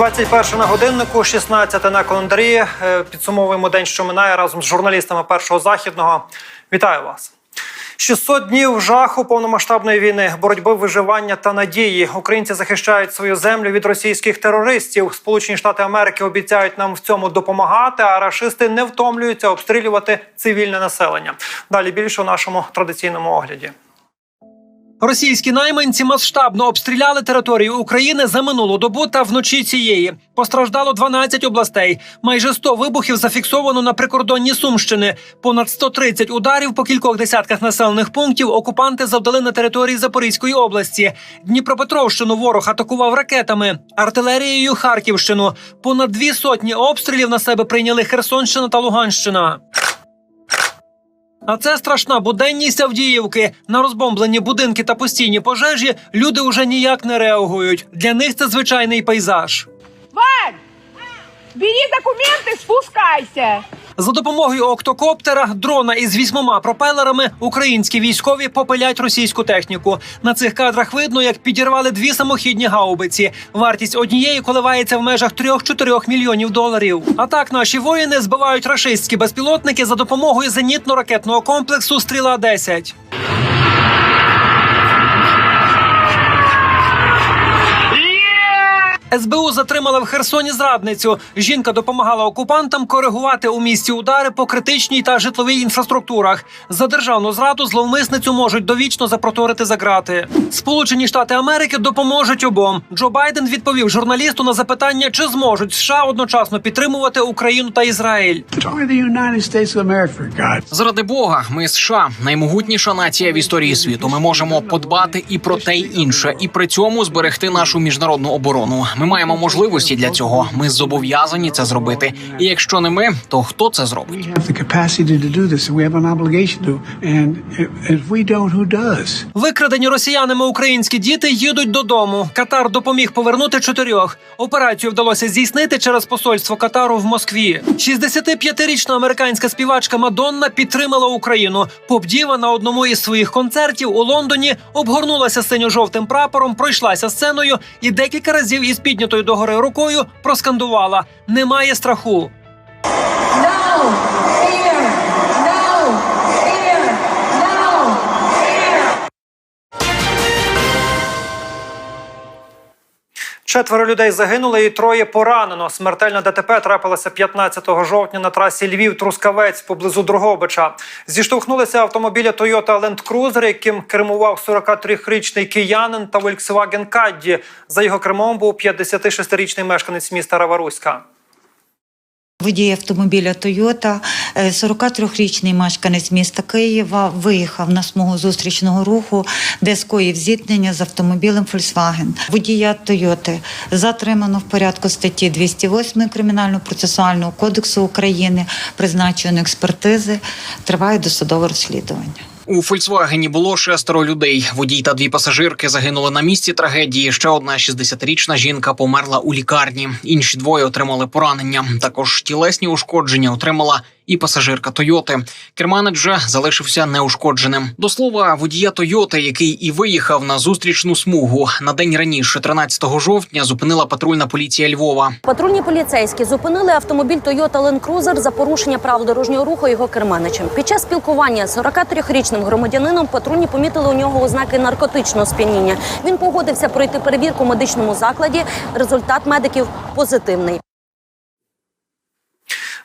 «21 на годиннику, 16 на календарі. Е, Підсумовуємо день, що минає разом з журналістами першого західного. Вітаю вас. 600 днів жаху повномасштабної війни, боротьби, виживання та надії. Українці захищають свою землю від російських терористів. Сполучені Штати Америки обіцяють нам в цьому допомагати. А рашисти не втомлюються обстрілювати цивільне населення. Далі більше у нашому традиційному огляді. Російські найманці масштабно обстріляли територію України за минулу добу та вночі цієї. Постраждало 12 областей. Майже 100 вибухів зафіксовано на прикордонні Сумщини. Понад 130 ударів по кількох десятках населених пунктів окупанти завдали на території Запорізької області. Дніпропетровщину ворог атакував ракетами, артилерією Харківщину. Понад дві сотні обстрілів на себе прийняли Херсонщина та Луганщина. А це страшна буденність Авдіївки. На розбомблені будинки та постійні пожежі люди уже ніяк не реагують. Для них це звичайний пейзаж. Вань, бери документи, спускайся. За допомогою октокоптера, дрона із вісьмома пропелерами, українські військові попилять російську техніку. На цих кадрах видно, як підірвали дві самохідні гаубиці. Вартість однієї коливається в межах 3-4 мільйонів доларів. А так наші воїни збивають рашистські безпілотники за допомогою зенітно-ракетного комплексу Стріла 10 СБУ затримала в Херсоні зрадницю. Жінка допомагала окупантам коригувати у місті удари по критичній та житловій інфраструктурах. За державну зраду зловмисницю можуть довічно запроторити за грати. Сполучені Штати Америки допоможуть обом. Джо Байден відповів журналісту на запитання, чи зможуть США одночасно підтримувати Україну та Ізраїль. Заради Бога, ми США наймогутніша нація в історії світу. Ми можемо подбати і про те й інше, і при цьому зберегти нашу міжнародну оборону. Ми маємо можливості для цього. Ми зобов'язані це зробити. І якщо не ми, то хто це зробить? Викрадені росіянами українські діти їдуть додому. Катар допоміг повернути чотирьох. Операцію вдалося здійснити через посольство Катару в Москві. 65-річна американська співачка Мадонна підтримала Україну. Поп-діва на одному із своїх концертів у Лондоні обгорнулася синьо-жовтим прапором, пройшлася сценою і декілька разів із піднятою догори рукою проскандувала: немає страху. Четверо людей загинули і троє поранено. Смертельна ДТП трапилася 15 жовтня на трасі Львів-Трускавець поблизу Другобича. Зіштовхнулися автомобіля Toyota Land Cruiser, яким кермував 43-річний киянин та Volkswagen Caddy. За його кермом був 56-річний мешканець міста Раваруська. Водій автомобіля Тойота, 43-річний мешканець міста Києва, виїхав на смугу зустрічного руху, де скоїв зіткнення з автомобілем Volkswagen. Водія Тойоти затримано в порядку статті 208 Кримінально-процесуального кодексу України, призначено експертизи, триває досудове розслідування. У Фольксвагені було шестеро людей. Водій та дві пасажирки загинули на місці трагедії. Ще одна 60-річна жінка померла у лікарні. Інші двоє отримали поранення. Також тілесні ушкодження отримала і пасажирка Тойоти. Керманець же залишився неушкодженим. До слова, водія Тойоти, який і виїхав на зустрічну смугу на день раніше, 13 жовтня, зупинила патрульна поліція Львова. Патрульні поліцейські зупинили автомобіль Toyota Land Cruiser за порушення правил дорожнього руху його керманичем. Під час спілкування з 43-річним громадянином патрульні помітили у нього ознаки наркотичного сп'яніння. Він погодився пройти перевірку в медичному закладі. Результат медиків позитивний.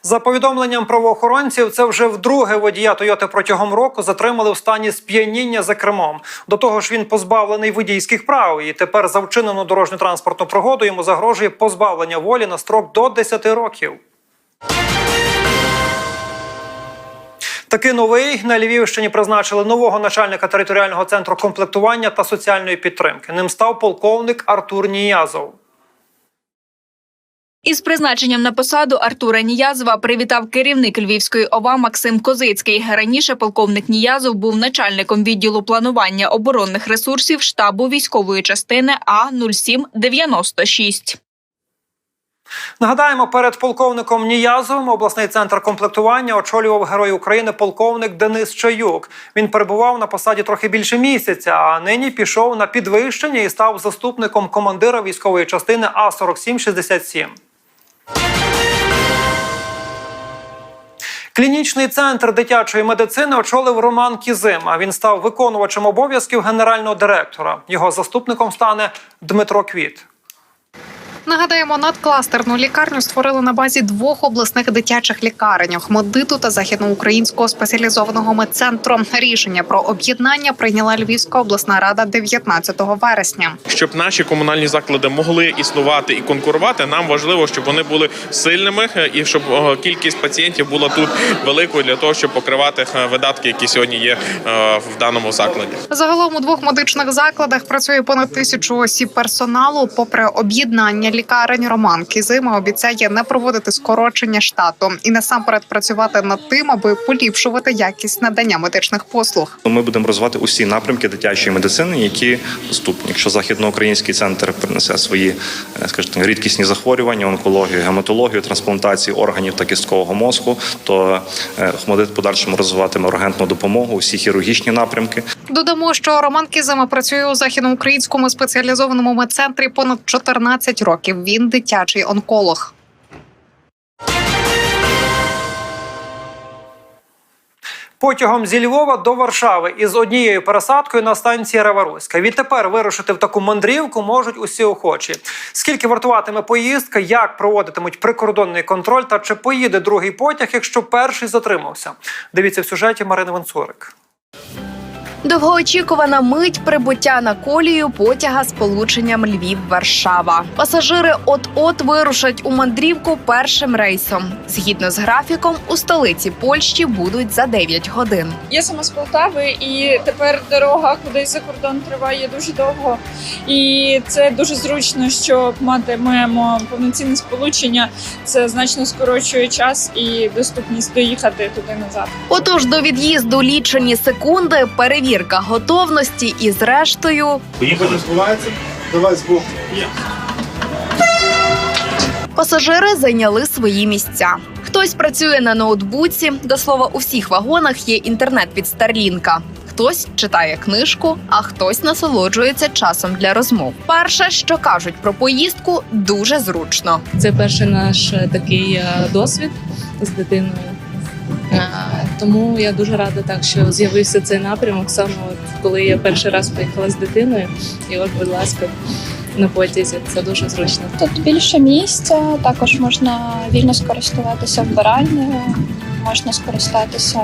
За повідомленням правоохоронців, це вже вдруге водія Тойоти протягом року затримали в стані сп'яніння за кермом. До того ж, він позбавлений водійських прав. І тепер за вчинену дорожню транспортну пригоду йому загрожує позбавлення волі на строк до 10 років. Таки новий на Львівщині призначили нового начальника територіального центру комплектування та соціальної підтримки. Ним став полковник Артур Ніязов. Із призначенням на посаду Артура Ніязова привітав керівник Львівської ОВА Максим Козицький. Раніше полковник Ніязов був начальником відділу планування оборонних ресурсів штабу військової частини А 0796 Нагадаємо, перед полковником Ніязовим обласний центр комплектування очолював герой України полковник Денис Чаюк. Він перебував на посаді трохи більше місяця, а нині пішов на підвищення і став заступником командира військової частини А 4767 Клінічний центр дитячої медицини очолив Роман Кізима. Він став виконувачем обов'язків генерального директора. Його заступником стане Дмитро Квіт. Нагадаємо, надкластерну лікарню створили на базі двох обласних дитячих лікарень Охмадиту та західноукраїнського спеціалізованого медцентру. Рішення про об'єднання прийняла Львівська обласна рада 19 вересня. щоб наші комунальні заклади могли існувати і конкурувати, нам важливо, щоб вони були сильними е, і щоб е, кількість пацієнтів була тут великою для того, щоб покривати е, видатки, які сьогодні є в даному закладі. Загалом у двох медичних закладах працює понад тисячу осіб персоналу. Попри об'єднання лікарень, Роман Кізима обіцяє не проводити скорочення штату і насамперед працювати над тим, аби поліпшувати якість надання медичних послуг. Ми будемо розвивати усі напрямки дитячої медицини, які доступні. Якщо західноукраїнський центр принесе свої, е, скажімо, рідкісні захворювання, онкологію, гематологію, трансплантацію органів та кісткового мозку, то е, подальшому розвиватиме ургентну допомогу, усі хірургічні напрямки. Додамо, що Роман Кізима працює у західноукраїнському спеціалізованому медцентрі понад 14 років. Він дитячий онколог. Потягом зі Львова до Варшави із однією пересадкою на станції Раваруська. Відтепер вирушити в таку мандрівку можуть усі охочі. Скільки вартуватиме поїздка, як проводитимуть прикордонний контроль та чи поїде другий потяг, якщо перший затримався? Дивіться в сюжеті Марини Ванцурик. Довгоочікувана мить прибуття на колію потяга з полученням Львів-Варшава. Пасажири от-от вирушать у мандрівку першим рейсом. Згідно з графіком, у столиці Польщі будуть за 9 годин. Я сама з Полтави, і тепер дорога кудись за кордон триває дуже довго. І це дуже зручно, що матимемо повноцінне сполучення. Це значно скорочує час і доступність доїхати туди назад. Отож, до від'їзду лічені секунди, перевірка готовності і, зрештою, Поїхали збувається. Давай збоку. пасажири зайняли свої місця. Хтось працює на ноутбуці. До слова, у всіх вагонах є інтернет від Старлінка. Хтось читає книжку, а хтось насолоджується часом для розмов. Перше, що кажуть про поїздку, дуже зручно. Це перший наш такий е, досвід з дитиною. Тому я дуже рада, так що з'явився цей напрямок. Саме от коли я перший раз поїхала з дитиною, і от, будь ласка, на потязі це дуже зручно. Тут більше місця, також можна вільно скористуватися вбиральнею, можна скористатися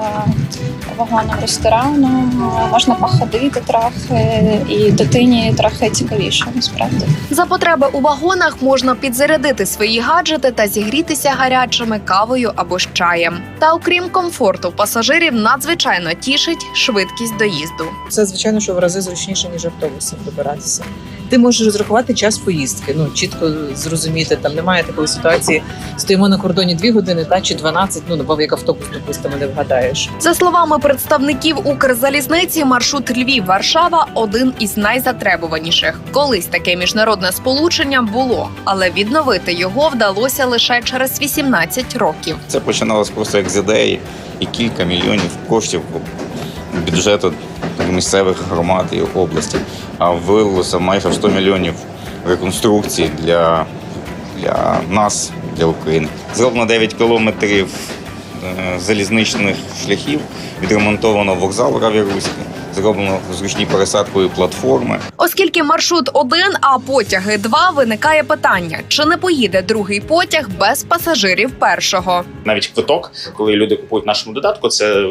вагоном рестораном, можна походити трохи, і дитині трохи цікавіше насправді. За потреби у вагонах можна підзарядити свої гаджети та зігрітися гарячими кавою або з чаєм. Та окрім комфорту, пасажирів надзвичайно тішить швидкість доїзду. Це звичайно, що в рази зручніше ніж автобусом добиратися. Ти можеш розрахувати час поїздки. Ну чітко зрозуміти. Там немає такої ситуації. Стоїмо на кордоні дві години, та чи 12, Ну набав як автобус, допустимо, не вгадаєш. За словами представників Укрзалізниці, маршрут Львів-Варшава один із найзатребуваніших. Колись таке міжнародне сполучення було, але відновити його вдалося лише через 18 років. Це починалось просто як з ідеї, і кілька мільйонів коштів бюджету місцевих громад і області. А вилилося майже в 100 мільйонів реконструкцій для, для нас, для України. Зроблено 9 кілометрів е, залізничних шляхів, відремонтовано вокзал Равіруський, зроблено зручні пересадкові платформи. Оскільки маршрут один, а потяги два, виникає питання: чи не поїде другий потяг без пасажирів першого? Навіть квиток, коли люди купують в нашому додатку, це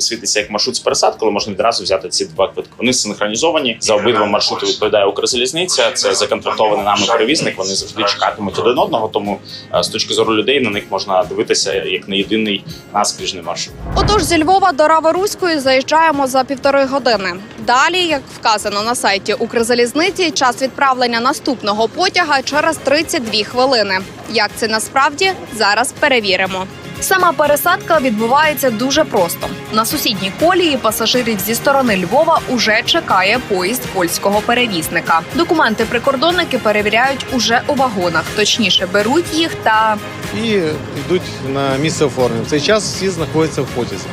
світиться як маршрут з пересадкою, можна відразу взяти ці два квитки. Вони синхронізовані за обидва маршрути. Відповідає Укрзалізниця. Це законтрактований нами перевізник. Вони завжди чекатимуть один одного. Тому е, з точки зору людей на них можна дивитися як на єдиний наскріжний маршрут. Отож, зі Львова до Раворуської заїжджаємо за півтори години. Далі, як вказано на сайті Укрзалізниці, час відправлення наступного потяга через 32 хвилини. Як це насправді зараз перевіримо. Сама пересадка відбувається дуже просто. На сусідній колії пасажирів зі сторони Львова уже чекає поїзд польського перевізника. Документи прикордонники перевіряють уже у вагонах, точніше беруть їх та і йдуть на місце оформлення. В цей час всі знаходяться в потязі.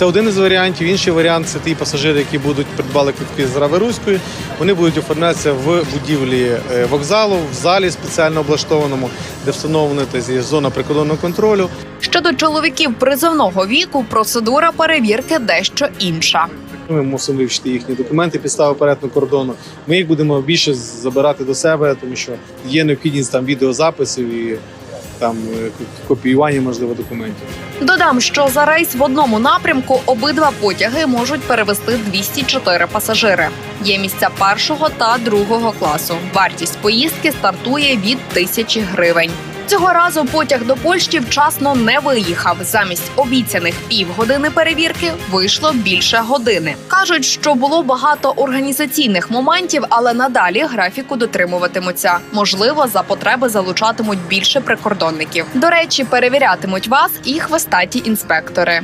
Це один із варіантів. Інший варіант це ті пасажири, які будуть придбали квитки з Раверуської. Вони будуть оформлятися в будівлі е, вокзалу, в залі спеціально облаштованому, де встановлена зона прикордонного контролю. щодо чоловіків призовного віку, процедура перевірки дещо інша. Ми мусимо вивчити їхні документи, підстави перетину кордону. Ми їх будемо більше забирати до себе, тому що є необхідність там відеозаписів і там е, копіювання можливо документів. Додам, що за рейс в одному напрямку обидва потяги можуть перевести 204 пасажири. Є місця першого та другого класу. Вартість поїздки стартує від тисячі гривень. Цього разу потяг до Польщі вчасно не виїхав. Замість обіцяних півгодини перевірки вийшло більше години. кажуть, що було багато організаційних моментів, але надалі графіку дотримуватимуться. Можливо, за потреби залучатимуть більше прикордонників. До речі, перевірятимуть вас і хвостаті інспектори.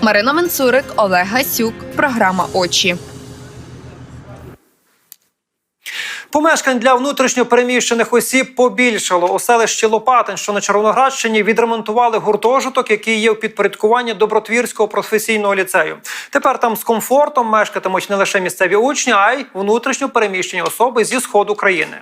Марина Менцурик, Олег Гасюк, програма Очі. Помешкань для внутрішньо переміщених осіб побільшало. У селищі Лопатин, що на Червоноградщині, відремонтували гуртожиток, який є в підпорядкуванні Добротвірського професійного ліцею. Тепер там з комфортом мешкатимуть не лише місцеві учні, а й внутрішньо переміщені особи зі сходу країни.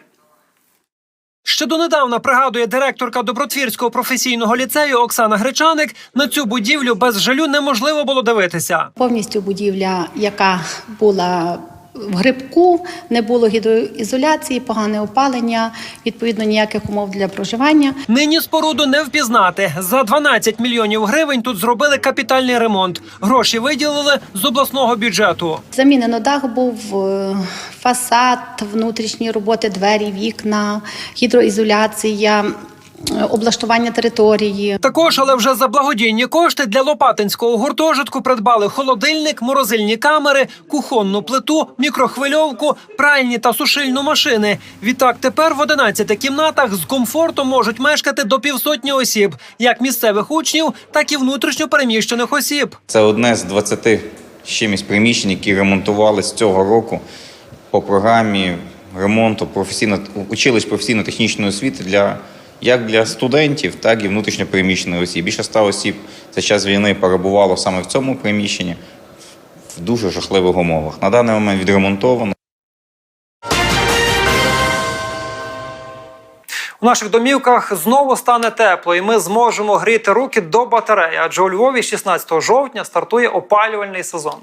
Ще донедавна пригадує директорка Добротвірського професійного ліцею Оксана Гречаник. На цю будівлю без жалю неможливо було дивитися. Повністю будівля, яка була в грибку, не було гідроізоляції, погане опалення, відповідно ніяких умов для проживання. Нині споруду не впізнати. За 12 мільйонів гривень тут зробили капітальний ремонт. Гроші виділили з обласного бюджету. Замінено дах був, е, фасад, внутрішні роботи, двері, вікна, гідроізоляція, облаштування території. Також, але вже за благодійні кошти для Лопатинського гуртожитку придбали холодильник, морозильні камери, кухонну плиту, мікрохвильовку, пральні та сушильну машини. Відтак тепер в 11 кімнатах з комфортом можуть мешкати до півсотні осіб, як місцевих учнів, так і внутрішньо переміщених осіб. Це одне з 20 з чимось приміщень, які ремонтувалися цього року по програмі ремонту професійно училищ професійно-технічної освіти для як для студентів, так і внутрішньопереміщених осіб. Більше ста осіб за час війни перебувало саме в цьому приміщенні в дуже жахливих умовах. На даний момент відремонтовано. У наших домівках знову стане тепло, і ми зможемо гріти руки до батареї. Адже у Львові 16 жовтня стартує опалювальний сезон.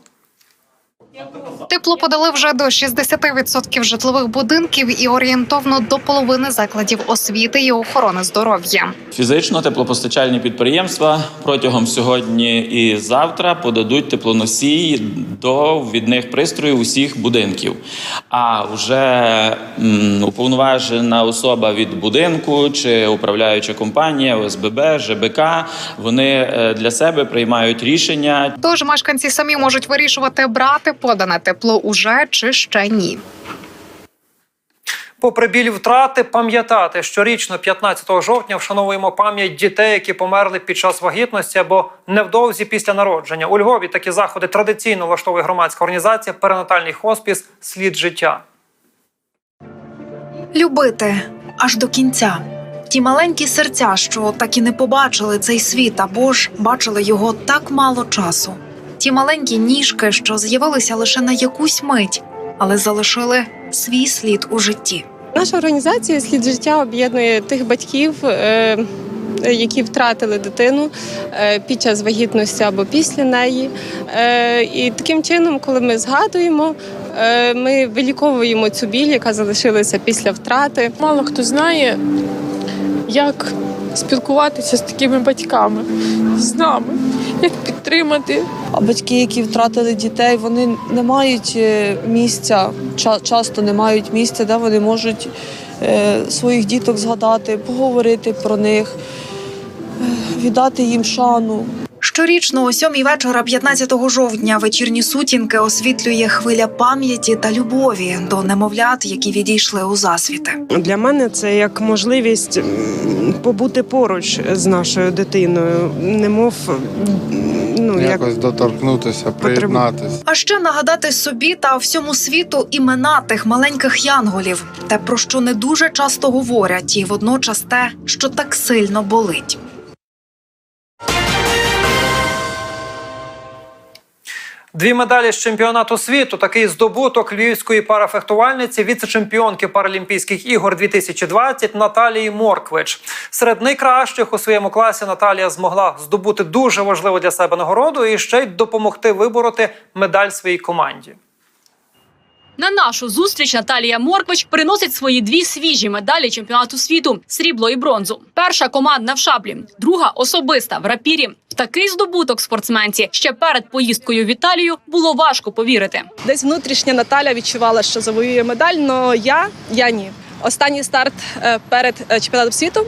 Тепло подали вже до 60% житлових будинків і орієнтовно до половини закладів освіти і охорони здоров'я. Фізично теплопостачальні підприємства протягом сьогодні і завтра подадуть теплоносії до ввідних пристроїв усіх будинків. А вже м, уповноважена особа від будинку чи управляюча компанія ОСББ, ЖБК вони е, для себе приймають рішення, Тож мешканці самі можуть вирішувати брати подане тепло уже чи ще ні. Попри біль втрати, пам'ятати, щорічно 15 жовтня вшановуємо пам'ять дітей, які померли під час вагітності або невдовзі після народження. У Львові такі заходи традиційно влаштовує громадська організація Перинатальний хоспіс Слід життя. Любити аж до кінця. Ті маленькі серця, що так і не побачили цей світ, або ж бачили його так мало часу. Ті маленькі ніжки, що з'явилися лише на якусь мить, але залишили свій слід у житті. Наша організація слід життя об'єднує тих батьків, е, які втратили дитину е, під час вагітності або після неї. Е, І таким чином, коли ми згадуємо, е, ми виліковуємо цю біль, яка залишилася після втрати. Мало хто знає, як спілкуватися з такими батьками, з нами, як підтримати. А батьки, які втратили дітей, вони не мають е, місця, ча- часто не мають місця, де вони можуть е, своїх діток згадати, поговорити про них, е, віддати їм шану. Щорічно о сьомій вечора, 15 жовтня, вечірні сутінки освітлює хвиля пам'яті та любові до немовлят, які відійшли у засвіти. Для мене це як можливість побути поруч з нашою дитиною, немов ну як Якось доторкнутися, приєднатися. А ще нагадати собі та всьому світу імена тих маленьких янголів, те про що не дуже часто говорять, і водночас те, що так сильно болить. Дві медалі з чемпіонату світу. Такий здобуток львівської парафехтувальниці, віце-чемпіонки Паралімпійських ігор 2020 Наталії Морквич. Серед найкращих у своєму класі Наталія змогла здобути дуже важливу для себе нагороду і ще й допомогти вибороти медаль своїй команді. На нашу зустріч Наталія Морквич приносить свої дві свіжі медалі чемпіонату світу срібло і бронзу. Перша командна в шаблі, друга особиста в рапірі. Такий здобуток спортсменці ще перед поїздкою в Італію було важко повірити. десь внутрішня Наталя відчувала, що завоює медаль, але я, я ні. Останній старт е, перед е, чемпіонатом світу.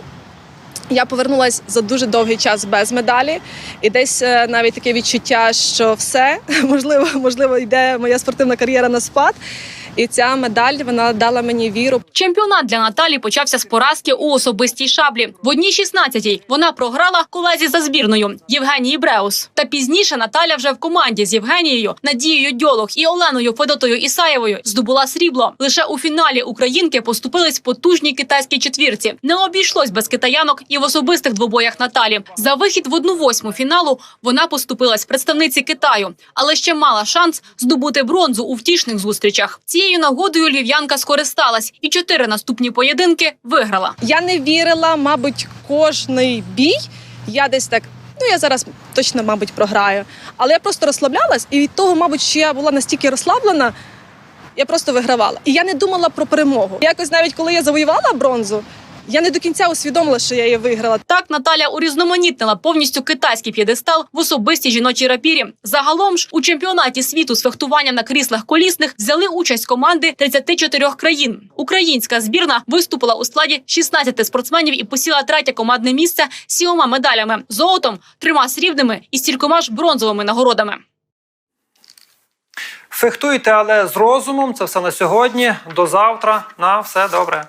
Я повернулася за дуже довгий час без медалі, і десь е, навіть таке відчуття, що все можливо, можливо, йде моя спортивна кар'єра на спад. І ця медаль вона дала мені віру. Чемпіонат для Наталі почався з поразки у особистій шаблі. В одній 16-й вона програла колезі за збірною Євгенії Бреус. Та пізніше Наталя вже в команді з Євгенією, Надією Дьолох і Оленою Федотою Ісаєвою здобула срібло. Лише у фіналі українки поступились потужній китайській четвірці. Не обійшлось без китаянок і в особистих двобоях Наталі. За вихід в одну восьму фіналу вона поступилась представниці Китаю, але ще мала шанс здобути бронзу у втішних зустрічах. Цією нагодою львів'янка скористалась і чотири наступні поєдинки виграла. Я не вірила, мабуть, кожний бій. Я десь так. Ну, я зараз точно, мабуть, програю. Але я просто розслаблялась, і від того, мабуть, що я була настільки розслаблена, я просто вигравала. І я не думала про перемогу. Якось навіть коли я завоювала бронзу, я не до кінця усвідомила, що я її виграла. Так Наталя урізноманітнила повністю китайський п'єдестал в особистій жіночій рапірі. Загалом ж у чемпіонаті світу з фехтування на кріслах колісних взяли участь команди 34 країн. Українська збірна виступила у складі 16 спортсменів і посіла третє командне місце з сіома медалями, золотом, трьома срібними і стількома ж бронзовими нагородами. Фехтуйте, але з розумом. Це все на сьогодні. До завтра. На все добре.